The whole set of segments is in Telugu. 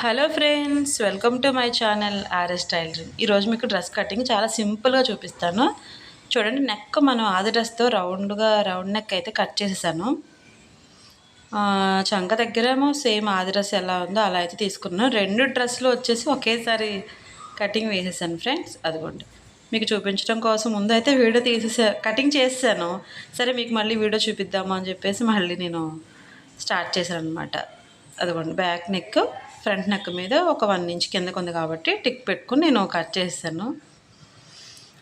Hello friends welcome to my channel R S tailoring ఈరోజు మీకు డ్రెస్ కటింగ్ చాలా సింపుల్గా చూపిస్తాను. చూడండి నెక్ మనం ఆది డ్రెస్తో రౌండ్గా రౌండ్ నెక్ అయితే కట్ చేసేసాను. చంక దగ్గరేమో సేమ్ ఆది డ్రెస్ ఎలా ఉందో అలా అయితే తీసుకున్నాను. రెండు డ్రెస్సులు వచ్చేసి ఒకేసారి కటింగ్ వేసేసాను ఫ్రెండ్స్. అదిగోండి మీకు చూపించడం కోసం ముందు అయితే వీడియో తీసేసా కటింగ్ చేసేసాను. సరే మీకు మళ్ళీ వీడియో చూపిద్దాము అని చెప్పేసి మళ్ళీ నేను స్టార్ట్ చేశాను అనమాట అదిగోండి బ్యాక్ నెక్. ఫ్రంట్ నెక్ మీద ఒక వన్ ఇంచ్ కిందకు ఉంది కాబట్టి టిక్ పెట్టుకుని నేను కట్ చేస్తాను.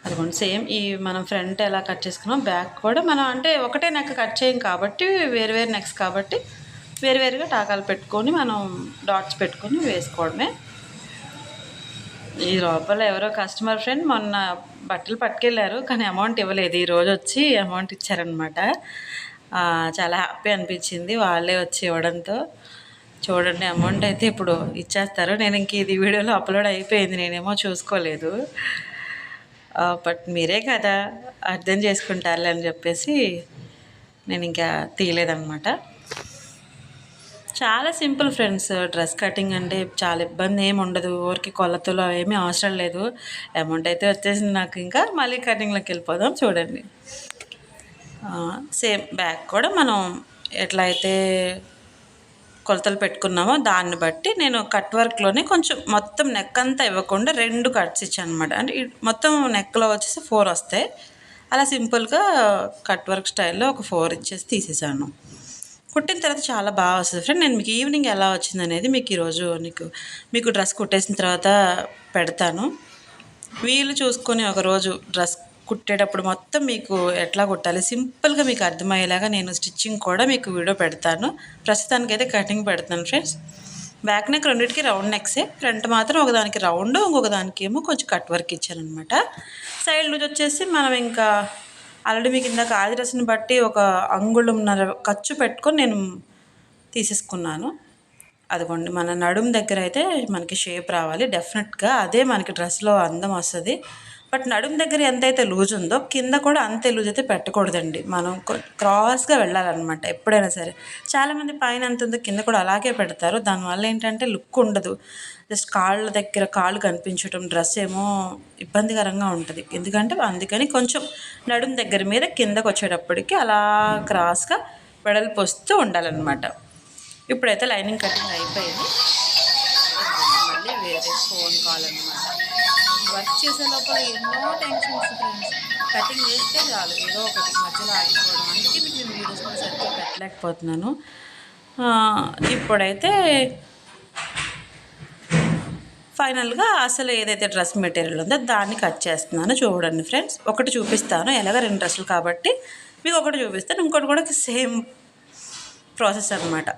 అదిగోండి సేమ్ ఈ మనం ఫ్రంట్ ఎలా కట్ చేసుకున్నాం బ్యాక్ కూడా మనం అంటే ఒకటే నెక్ కట్ చేయం కాబట్టి వేరు వేరు నెక్స్ కాబట్టి వేరు వేరుగా టాకాలు పెట్టుకొని మనం డాట్స్ పెట్టుకొని వేసుకోవడమే. ఈ లోపల ఎవరో కస్టమర్ ఫ్రెండ్ మొన్న బట్టలు పట్టుకెళ్ళారు కానీ అమౌంట్ ఇవ్వలేదు. ఈరోజు వచ్చి అమౌంట్ ఇచ్చారనమాట చాలా హ్యాపీ అనిపించింది వాళ్ళే వచ్చి ఇవ్వడంతో. చూడండి అమౌంట్ అయితే ఇప్పుడు ఇచ్చేస్తారు. నేను ఇంక ఇది వీడియోలో అప్లోడ్ అయిపోయింది. నేనేమో చూసుకోలేదు. బట్ మీరే కదా అర్థం చేసుకుంటారులే అని చెప్పేసి నేను ఇంకా తీయలేదన్నమాట. చాలా సింపుల్ ఫ్రెండ్స్ డ్రెస్ కటింగ్ అంటే చాలా ఇబ్బంది ఏమి ఉండదు. ఊరికి కొలతలు ఏమీ అవసరం లేదు. అమౌంట్ అయితే వచ్చేసింది నాకు ఇంకా. మళ్ళీ కటింగ్లోకి వెళ్ళిపోదాం చూడండి. సేమ్ బ్యాక్ కూడా మనం ఎట్లా అయితే కొలతలు పెట్టుకున్నామో దాన్ని బట్టి నేను కట్ వర్క్లోనే కొంచెం మొత్తం నెక్ అంతా ఇవ్వకుండా రెండు కట్స్ ఇచ్చాను అనమాట అంటే మొత్తం నెక్లో వచ్చేసి ఫోర్ వస్తాయి. అలా సింపుల్గా కట్ వర్క్ స్టైల్లో ఒక ఫోర్ ఇచ్చేసి తీసేసాను. కుట్టిన తర్వాత చాలా బాగా వస్తుంది ఫ్రెండ్. నేను మీకు ఈవినింగ్ ఎలా వచ్చింది అనేది మీకు ఈరోజు నీకు మీకు డ్రెస్ కుట్టేసిన తర్వాత పెడతాను. వీలు చూసుకొని ఒకరోజు డ్రెస్ కుట్టేటప్పుడు మొత్తం మీకు ఎట్లా కుట్టాలి? సింపుల్గా మీకు అర్థమయ్యేలాగా నేను స్టిచ్చింగ్ కూడా మీకు వీడియో పెడతాను. ప్రస్తుతానికి అయితే కటింగ్ పెడతాను ఫ్రెండ్స్. బ్యాక్ నెక్ రెండింటికి రౌండ్ నెక్సే. ఫ్రంట్ మాత్రం ఒకదానికి రౌండ్ ఇంకొక దానికి ఏమో కొంచెం కట్ వర్క్ ఇచ్చానమాట సైడ్ నుంచి వచ్చేసి మనం ఇంకా ఆల్రెడీ మీకు ఇందాక ఆది డ్రెస్ని బట్టి ఒక అంగుళంన్నర ఖర్చు పెట్టుకొని నేను తీసేసుకున్నాను. అదిగోండి మన నడుము దగ్గర అయితే మనకి షేప్ రావాలి. డెఫినెట్గా అదే మనకి డ్రెస్లో అందం వస్తుంది. బట్ నడుము దగ్గర ఎంతైతే లూజ్ ఉందో కింద కూడా అంతే లూజ్ అయితే పెట్టకూడదండి. మనం క్రాస్గా వెళ్ళాలన్నమాట ఎప్పుడైనా సరే. చాలామంది పైన అంత ఉందో కింద కూడా అలాగే పెడతారు. దానివల్ల ఏంటంటే లుక్ ఉండదు. జస్ట్ కాళ్ళ దగ్గర కాళ్ళు కనిపించడం డ్రెస్ ఏమో ఇబ్బందికరంగా ఉంటుంది. ఎందుకంటే అందుకని కొంచెం నడుము దగ్గర మీద కిందకు వచ్చేటప్పటికి అలా క్రాస్గా వెడల్పు వస్తూ ఉండాలన్నమాట. ఇప్పుడైతే లైనింగ్ కటింగ్ అయిపోయింది. మళ్ళీ వేరే ఫోన్ కాల్ అనమాట వర్క్ చేసే లోపల ఎన్నో టెన్షన్స్ ఫ్రెండ్స్ కటింగ్ చేస్తే చాలు ఏదో ఒకటి మధ్యలో ఆగిపోవడం. అందుకే మీకు నేను వీడియోస్ కూడా సరిగ్గా పెట్టలేకపోతున్నాను. ఇప్పుడైతే ఫైనల్గా అసలు ఏదైతే డ్రెస్ మెటీరియల్ ఉందో దాన్ని కట్ చేస్తున్నాను చూడండి ఫ్రెండ్స్ ఒకటి చూపిస్తాను. ఎలాగ రెండు డ్రెస్సులు కాబట్టి మీకు ఒకటి చూపిస్తాను. ఇంకోటి కూడా సేమ్ ప్రాసెస్ అనమాట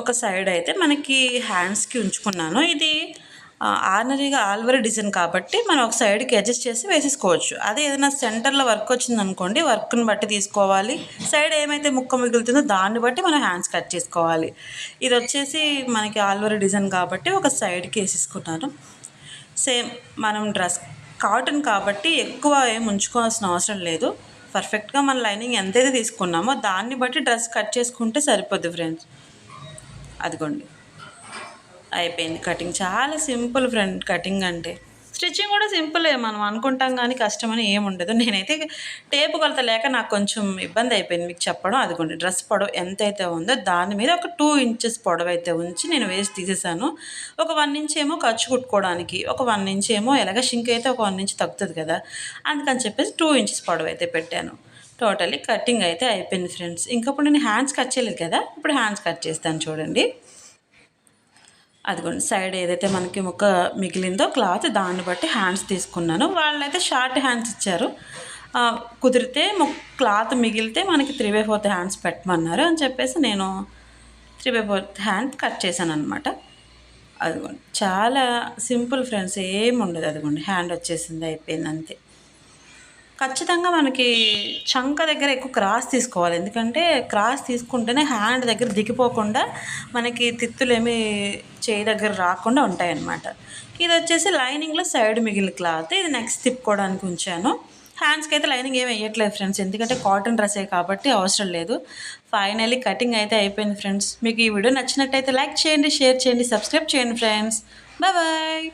ఒక సైడ్ అయితే మనకి హ్యాండ్స్కి ఉంచుకున్నాను. ఇది ఆర్నరీగా ఆల్వరీ డిజైన్ కాబట్టి మనం ఒక సైడ్కి అడ్జస్ట్ చేసి వేసేసుకోవచ్చు. అదే ఏదైనా సెంటర్లో వర్క్ వచ్చిందనుకోండి వర్క్ని బట్టి తీసుకోవాలి. సైడ్ ఏమైతే ముక్క మిగులుతుందో దాన్ని బట్టి మనం హ్యాండ్స్ కట్ చేసుకోవాలి. ఇది వచ్చేసి మనకి ఆల్వరీ డిజైన్ కాబట్టి ఒక సైడ్కి వేసేసుకున్నాను సేమ్ మనం డ్రెస్ కాటన్ కాబట్టి ఎక్కువ ఏం ఉంచుకోవాల్సిన అవసరం లేదు. పర్ఫెక్ట్గా మన లైనింగ్ ఎంతైతే తీసుకున్నామో దాన్ని బట్టి డ్రెస్ కట్ చేసుకుంటే సరిపోద్ది ఫ్రెండ్స్. అదిగోండి. అయిపోయింది. కటింగ్ చాలా సింపుల్ ఫ్రెండ్ కటింగ్ అంటే. స్టిచ్చింగ్ కూడా సింపులే మనం అనుకుంటాం కానీ కష్టమని ఏముండదు నేనైతే టేపు కొలత లేక నాకు కొంచెం ఇబ్బంది అయిపోయింది మీకు చెప్పడం. అదిగోండి డ్రెస్ పొడవు ఎంతైతే ఉందో దాని మీద ఒక టూ ఇంచెస్ పొడవు అయితే ఉంచి నేను వేసి తీసేసాను. ఒక వన్ ఇంచ్ ఏమో ఖర్చు కుట్టుకోవడానికి ఒక వన్ ఇంచ్ ఏమో ఎలాగ షింక్ అయితే ఒక వన్ ఇంచ్ తగ్గుతుంది కదా. అందుకని చెప్పేసి టూ ఇంచెస్ పొడవు అయితే పెట్టాను. టోటలీ కటింగ్ అయితే అయిపోయింది ఫ్రెండ్స్. ఇంకప్పుడు నేను హ్యాండ్స్ కట్ చేయలేదు కదా ఇప్పుడు హ్యాండ్స్ కట్ చేస్తాను చూడండి. అదిగోండి సైడ్ ఏదైతే మనకి ముక్క మిగిలిందో క్లాత్ దాన్ని బట్టి హ్యాండ్స్ తీసుకున్నాను. వాళ్ళైతే షార్ట్ హ్యాండ్స్ ఇచ్చారు. కుదిరితే క్లాత్ మిగిలితే మనకి త్రీ బై ఫోర్త్ హ్యాండ్స్ పెట్టమన్నారు అని చెప్పేసి నేను three by fourth hand cut చేశాను అనమాట అదిగోండి చాలా సింపుల్ ఫ్రెండ్స్ ఏముండదు ఉండదు అదిగోండి హ్యాండ్ వచ్చేసింది అయిపోయింది అంతే. ఖచ్చితంగా మనకి చంక దగ్గర ఎక్కువ క్రాస్ తీసుకోవాలి. ఎందుకంటే క్రాస్ తీసుకుంటేనే హ్యాండ్ దగ్గర దిగిపోకుండా మనకి తిత్తులేమి చేయి దగ్గర రాకుండా ఉంటాయన్నమాట. ఇది వచ్చేసి లైనింగ్లో సైడ్ మిగిలిన క్లాత్. ఇది నెక్స్ట్ తిప్పుకోవడానికి ఉంచాను. హ్యాండ్స్కి అయితే లైనింగ్ ఏం వేయట్లేదు ఫ్రెండ్స్. ఎందుకంటే కాటన్ డ్రెస్సే కాబట్టి అవసరం లేదు. ఫైనల్లీ కటింగ్ అయితే అయిపోయింది ఫ్రెండ్స్. మీకు ఈ వీడియో నచ్చినట్టయితే లైక్ చేయండి షేర్ చేయండి సబ్స్క్రైబ్ చేయండి ఫ్రెండ్స్. బాయ్.